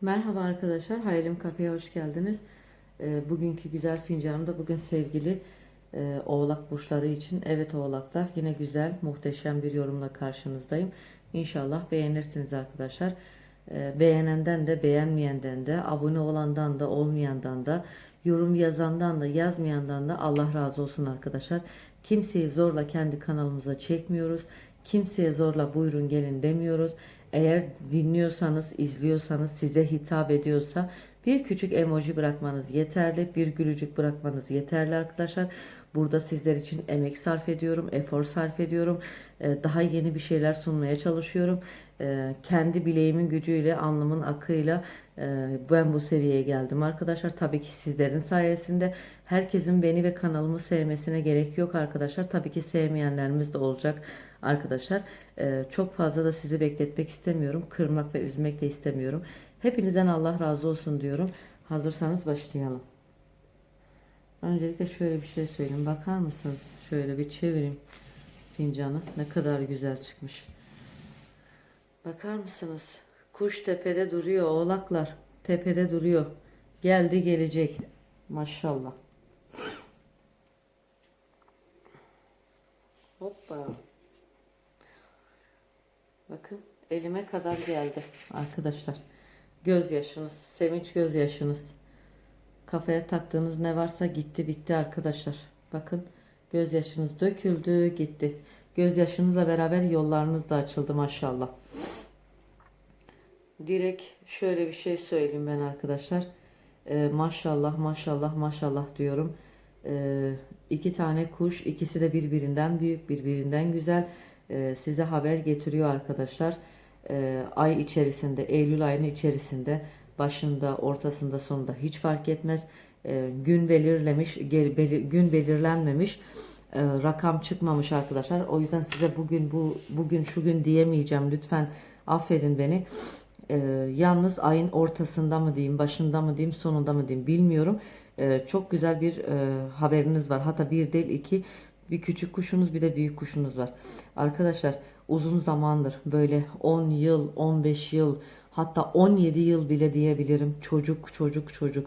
Merhaba arkadaşlar, Hayalim Kafe'ye hoş geldiniz. Ee, bugünkü güzel fincanımda bugün sevgili e, oğlak burçları için. Evet oğlaklar yine güzel, muhteşem bir yorumla karşınızdayım. İnşallah beğenirsiniz arkadaşlar. Ee, beğenenden de beğenmeyenden de, abone olandan da olmayandan da, yorum yazandan da yazmayandan da Allah razı olsun arkadaşlar. Kimseyi zorla kendi kanalımıza çekmiyoruz. Kimseye zorla buyurun gelin demiyoruz. Eğer dinliyorsanız, izliyorsanız, size hitap ediyorsa bir küçük emoji bırakmanız yeterli, bir gülücük bırakmanız yeterli arkadaşlar. Burada sizler için emek sarf ediyorum, efor sarf ediyorum. Ee, Daha yeni bir şeyler sunmaya çalışıyorum. Ee, Kendi bileğimin gücüyle, alnımın akıyla e, ben bu seviyeye geldim arkadaşlar. Tabii ki sizlerin sayesinde herkesin beni ve kanalımı sevmesine gerek yok arkadaşlar. Tabii ki sevmeyenlerimiz de olacak arkadaşlar. Ee, Çok fazla da sizi bekletmek istemiyorum. Kırmak ve üzmek de istemiyorum. Hepinizden Allah razı olsun diyorum. Hazırsanız başlayalım. Öncelikle şöyle bir şey söyleyeyim. Bakar mısınız? Şöyle bir çevireyim fincanı. Ne kadar güzel çıkmış. Bakar mısınız? Kuş tepede duruyor oğlaklar. Tepede duruyor. Geldi gelecek. Maşallah. Hoppa. Bakın elime kadar geldi arkadaşlar. Gözyaşınız, sevinç gözyaşınız. Kafaya taktığınız ne varsa gitti bitti arkadaşlar. Bakın gözyaşınız döküldü gitti. Gözyaşınızla beraber yollarınız da açıldı maşallah. Direkt şöyle bir şey söyleyeyim ben arkadaşlar. Ee, maşallah maşallah maşallah diyorum. Ee, iki tane kuş ikisi de birbirinden büyük birbirinden güzel. Ee, size haber getiriyor arkadaşlar. Ee, ay içerisinde Eylül ayının içerisinde başında ortasında sonunda hiç fark etmez. Ee, gün belirlemiş gün belirlenmemiş e, rakam çıkmamış arkadaşlar. O yüzden size bugün bu bugün şu gün diyemeyeceğim. Lütfen affedin beni. Yalnız ayın ortasında mı diyeyim, başında mı diyeyim, sonunda mı diyeyim bilmiyorum. Çok güzel bir e, haberiniz var. Hatta bir değil iki, bir küçük kuşunuz bir de büyük kuşunuz var. Arkadaşlar uzun zamandır böyle 10 yıl, 15 yıl, hatta 17 yıl bile diyebilirim. Çocuk, çocuk, çocuk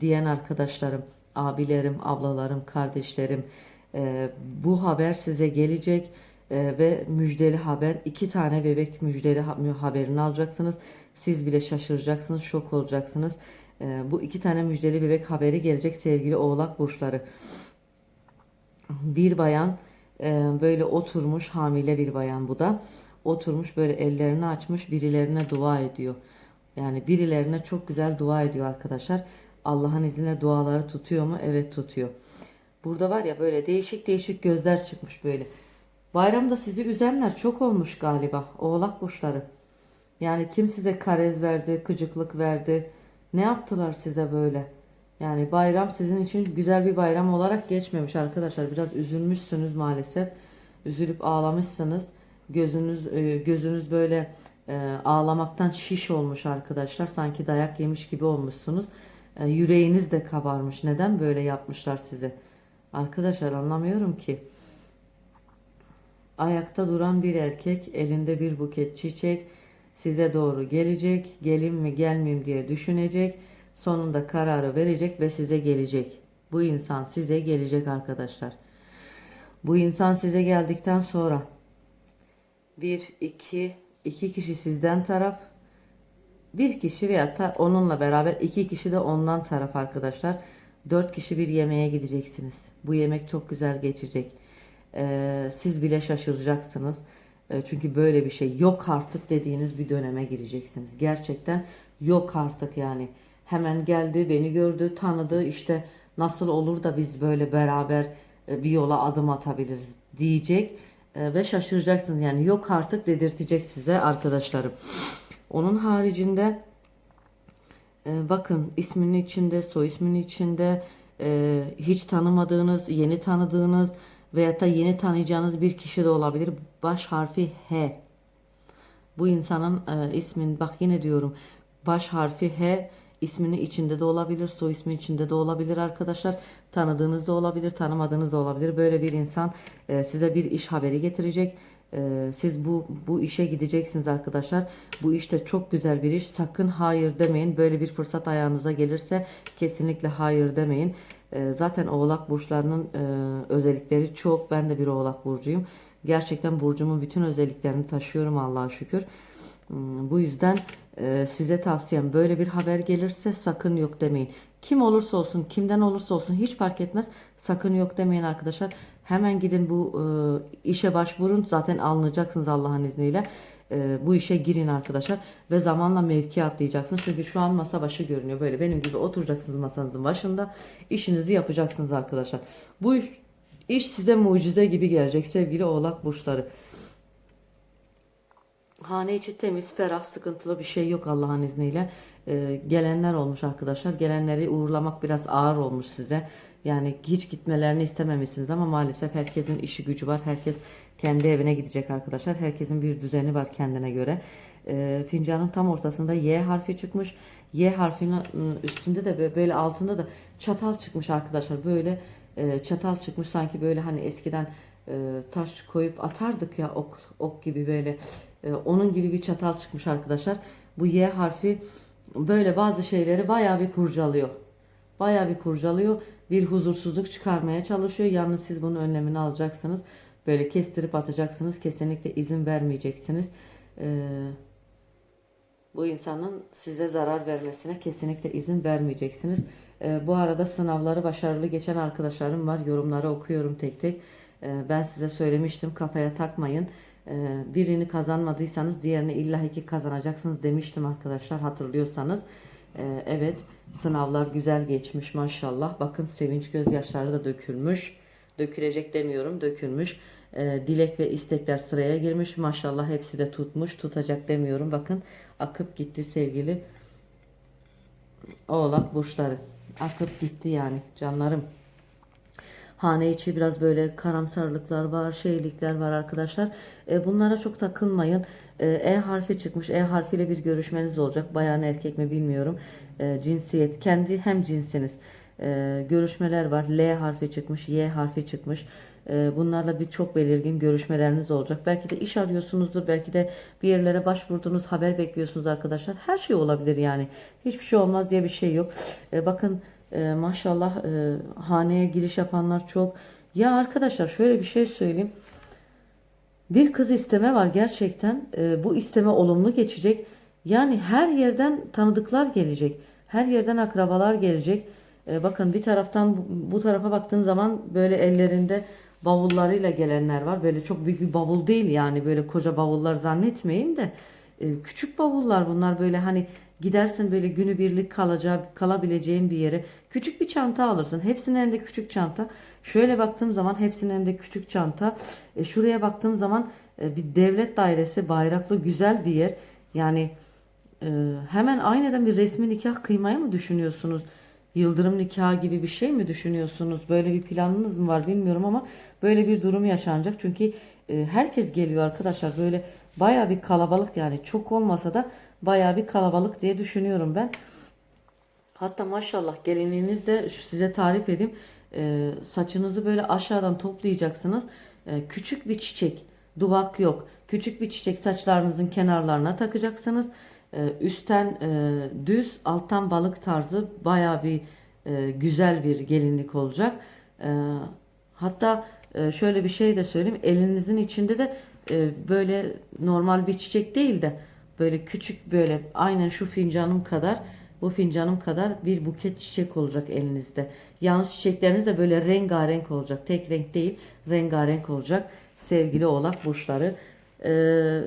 diyen arkadaşlarım, abilerim, ablalarım, kardeşlerim. e, bu haber size gelecek. Ee, ve müjdeli haber iki tane bebek müjdeli ha- haberini alacaksınız. Siz bile şaşıracaksınız, şok olacaksınız. Ee, bu iki tane müjdeli bebek haberi gelecek sevgili oğlak burçları. Bir bayan e, böyle oturmuş hamile bir bayan bu da. Oturmuş böyle ellerini açmış birilerine dua ediyor. Yani birilerine çok güzel dua ediyor arkadaşlar. Allah'ın izniyle duaları tutuyor mu? Evet tutuyor. Burada var ya böyle değişik değişik gözler çıkmış böyle. Bayramda sizi üzenler çok olmuş galiba. Oğlak burçları. Yani kim size karez verdi, kıcıklık verdi? Ne yaptılar size böyle? Yani bayram sizin için güzel bir bayram olarak geçmemiş arkadaşlar. Biraz üzülmüşsünüz maalesef. Üzülüp ağlamışsınız. Gözünüz e, gözünüz böyle e, ağlamaktan şiş olmuş arkadaşlar. Sanki dayak yemiş gibi olmuşsunuz. E, Yüreğiniz de kabarmış. Neden böyle yapmışlar size? Arkadaşlar anlamıyorum ki. Ayakta duran bir erkek elinde bir buket çiçek size doğru gelecek. Gelin mi gelmeyeyim diye düşünecek. Sonunda kararı verecek ve size gelecek. Bu insan size gelecek arkadaşlar. Bu insan size geldikten sonra bir, iki, iki kişi sizden taraf, bir kişi veya ta- onunla beraber iki kişi de ondan taraf arkadaşlar. Dört kişi bir yemeğe gideceksiniz. Bu yemek çok güzel geçecek. Ee, siz bile şaşıracaksınız. Ee, çünkü böyle bir şey yok artık dediğiniz bir döneme gireceksiniz. Gerçekten yok artık yani. Hemen geldi, beni gördü, tanıdı. İşte nasıl olur da biz böyle beraber e, bir yola adım atabiliriz diyecek. Ee, ve şaşıracaksınız yani yok artık dedirtecek size arkadaşlarım. Onun haricinde ee, bakın isminin içinde, soy isminin içinde e, hiç tanımadığınız, yeni tanıdığınız veyahut da yeni tanıyacağınız bir kişi de olabilir. Baş harfi H. Bu insanın e, ismin bak yine diyorum baş harfi H isminin içinde de olabilir, soy ismi içinde de olabilir arkadaşlar. Tanıdığınız da olabilir, tanımadığınız da olabilir. Böyle bir insan e, size bir iş haberi getirecek. Ee, siz bu bu işe gideceksiniz arkadaşlar. Bu işte çok güzel bir iş. Sakın hayır demeyin. Böyle bir fırsat ayağınıza gelirse kesinlikle hayır demeyin. Ee, zaten Oğlak burçlarının e, özellikleri çok. Ben de bir Oğlak burcuyum. Gerçekten burcumun bütün özelliklerini taşıyorum Allah'a şükür. Hmm, Bu yüzden e, size tavsiyem böyle bir haber gelirse sakın yok demeyin. Kim olursa olsun, kimden olursa olsun hiç fark etmez. Sakın yok demeyin arkadaşlar. Hemen gidin bu e, işe başvurun. Zaten alınacaksınız Allah'ın izniyle. E, bu işe girin arkadaşlar ve zamanla mevki atlayacaksınız. Çünkü şu an masa başı görünüyor. Böyle benim gibi oturacaksınız masanızın başında. işinizi yapacaksınız arkadaşlar. Bu iş, iş size mucize gibi gelecek sevgili oğlak burçları. Hane içi temiz, ferah, sıkıntılı bir şey yok Allah'ın izniyle. Ee, gelenler olmuş arkadaşlar. Gelenleri uğurlamak biraz ağır olmuş size. Yani hiç gitmelerini istememişsiniz ama maalesef herkesin işi gücü var. Herkes kendi evine gidecek arkadaşlar. Herkesin bir düzeni var kendine göre. Ee, fincanın tam ortasında Y harfi çıkmış. Y harfinin ıı, üstünde de bö- böyle altında da çatal çıkmış arkadaşlar. Böyle e, çatal çıkmış sanki böyle hani eskiden e, taş koyup atardık ya ok ok gibi böyle e, onun gibi bir çatal çıkmış arkadaşlar. Bu Y harfi böyle bazı şeyleri bayağı bir kurcalıyor. Bayağı bir kurcalıyor. Bir huzursuzluk çıkarmaya çalışıyor. Yalnız siz bunun önlemini alacaksınız. Böyle kestirip atacaksınız. Kesinlikle izin vermeyeceksiniz. Ee, bu insanın size zarar vermesine kesinlikle izin vermeyeceksiniz. Ee, bu arada sınavları başarılı geçen arkadaşlarım var. Yorumları okuyorum tek tek. Ee, ben size söylemiştim kafaya takmayın. Ee, birini kazanmadıysanız diğerini illa ki kazanacaksınız demiştim arkadaşlar hatırlıyorsanız. Ee, evet sınavlar güzel geçmiş maşallah. Bakın sevinç gözyaşları da dökülmüş. Dökülecek demiyorum dökülmüş. Ee, dilek ve istekler sıraya girmiş. Maşallah hepsi de tutmuş. Tutacak demiyorum. Bakın akıp gitti sevgili oğlak burçları. Akıp gitti yani canlarım. Hane içi biraz böyle karamsarlıklar var, şeylikler var arkadaşlar. E, bunlara çok takılmayın. E, e harfi çıkmış. E harfiyle bir görüşmeniz olacak. Bayan erkek mi bilmiyorum. E, cinsiyet kendi hem cinsiniz. E, görüşmeler var. L harfi çıkmış, Y harfi çıkmış. E, bunlarla bir çok belirgin görüşmeleriniz olacak. Belki de iş arıyorsunuzdur. Belki de bir yerlere başvurdunuz, haber bekliyorsunuz arkadaşlar. Her şey olabilir yani. Hiçbir şey olmaz diye bir şey yok. E, bakın e, maşallah e, haneye giriş yapanlar çok. Ya arkadaşlar şöyle bir şey söyleyeyim. Bir kız isteme var gerçekten. E, bu isteme olumlu geçecek. Yani her yerden tanıdıklar gelecek. Her yerden akrabalar gelecek. E, bakın bir taraftan bu, bu tarafa baktığın zaman böyle ellerinde bavullarıyla gelenler var. Böyle çok büyük bir bavul değil yani böyle koca bavullar zannetmeyin de e, küçük bavullar bunlar böyle hani gidersin böyle günübirlik kalacak kalabileceğin bir yere küçük bir çanta alırsın. Hepsinin elinde küçük çanta. Şöyle baktığım zaman hepsinin elinde küçük çanta. E, şuraya baktığım zaman e, bir devlet dairesi bayraklı güzel bir yer. Yani e, hemen aynıdan bir resmi nikah kıymayı mı düşünüyorsunuz? Yıldırım nikahı gibi bir şey mi düşünüyorsunuz? Böyle bir planınız mı var bilmiyorum ama böyle bir durum yaşanacak. Çünkü e, herkes geliyor arkadaşlar. Böyle baya bir kalabalık yani çok olmasa da baya bir kalabalık diye düşünüyorum ben. Hatta maşallah gelinliğiniz de size tarif edeyim. E, saçınızı böyle aşağıdan toplayacaksınız. E, küçük bir çiçek, duvak yok. Küçük bir çiçek saçlarınızın kenarlarına takacaksınız. E, üstten e, düz, alttan balık tarzı baya bir e, güzel bir gelinlik olacak. E, hatta e, şöyle bir şey de söyleyeyim. Elinizin içinde de e, böyle normal bir çiçek değil de böyle küçük böyle aynen şu fincanım kadar bu fincanım kadar bir buket çiçek olacak elinizde. Yalnız çiçekleriniz de böyle rengarenk olacak. Tek renk değil, rengarenk olacak. Sevgili oğlak burçları. Ee,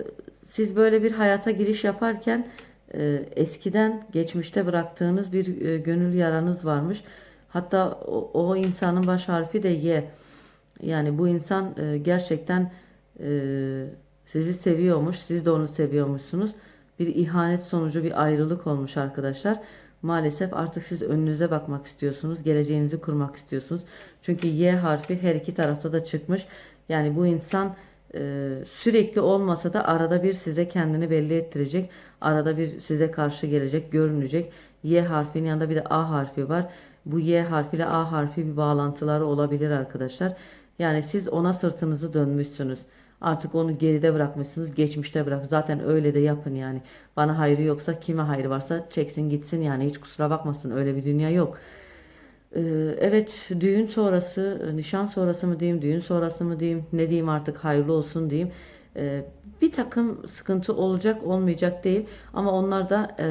siz böyle bir hayata giriş yaparken e, eskiden geçmişte bıraktığınız bir e, gönül yaranız varmış. Hatta o, o insanın baş harfi de Y. Yani bu insan e, gerçekten e, sizi seviyormuş. Siz de onu seviyormuşsunuz. Bir ihanet sonucu bir ayrılık olmuş arkadaşlar. Maalesef artık siz önünüze bakmak istiyorsunuz. Geleceğinizi kurmak istiyorsunuz. Çünkü Y harfi her iki tarafta da çıkmış. Yani bu insan e, sürekli olmasa da arada bir size kendini belli ettirecek. Arada bir size karşı gelecek, görünecek. Y harfinin yanında bir de A harfi var. Bu Y harfiyle A harfi bir bağlantıları olabilir arkadaşlar. Yani siz ona sırtınızı dönmüşsünüz. Artık onu geride bırakmışsınız, geçmişte bırak. Zaten öyle de yapın yani. Bana hayrı yoksa kime hayrı varsa çeksin gitsin yani hiç kusura bakmasın öyle bir dünya yok. Ee, Evet düğün sonrası, nişan sonrası mı diyeyim, düğün sonrası mı diyeyim, ne diyeyim artık hayırlı olsun diyeyim. Ee, Bir takım sıkıntı olacak olmayacak değil ama onlar da e,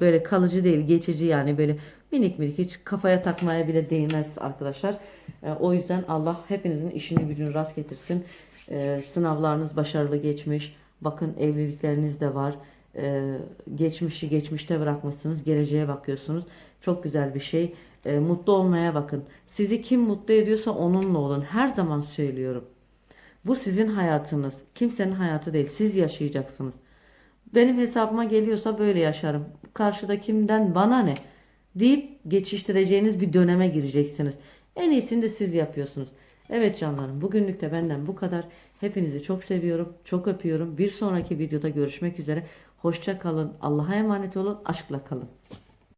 böyle kalıcı değil, geçici yani böyle minik minik hiç kafaya takmaya bile değmez arkadaşlar. Ee, O yüzden Allah hepinizin işini gücünü rast getirsin. Ee, Sınavlarınız başarılı geçmiş. Bakın evlilikleriniz de var. Ee, Geçmişi geçmişte bırakmışsınız, geleceğe bakıyorsunuz. Çok güzel bir şey. Ee, Mutlu olmaya bakın. Sizi kim mutlu ediyorsa onunla olun. Her zaman söylüyorum. Bu sizin hayatınız. Kimsenin hayatı değil. Siz yaşayacaksınız. Benim hesabıma geliyorsa böyle yaşarım. Karşıdakimden bana ne deyip geçiştireceğiniz bir döneme gireceksiniz. En iyisini de siz yapıyorsunuz. Evet canlarım bugünlük de benden bu kadar. Hepinizi çok seviyorum. Çok öpüyorum. Bir sonraki videoda görüşmek üzere. Hoşça kalın. Allah'a emanet olun. Aşkla kalın.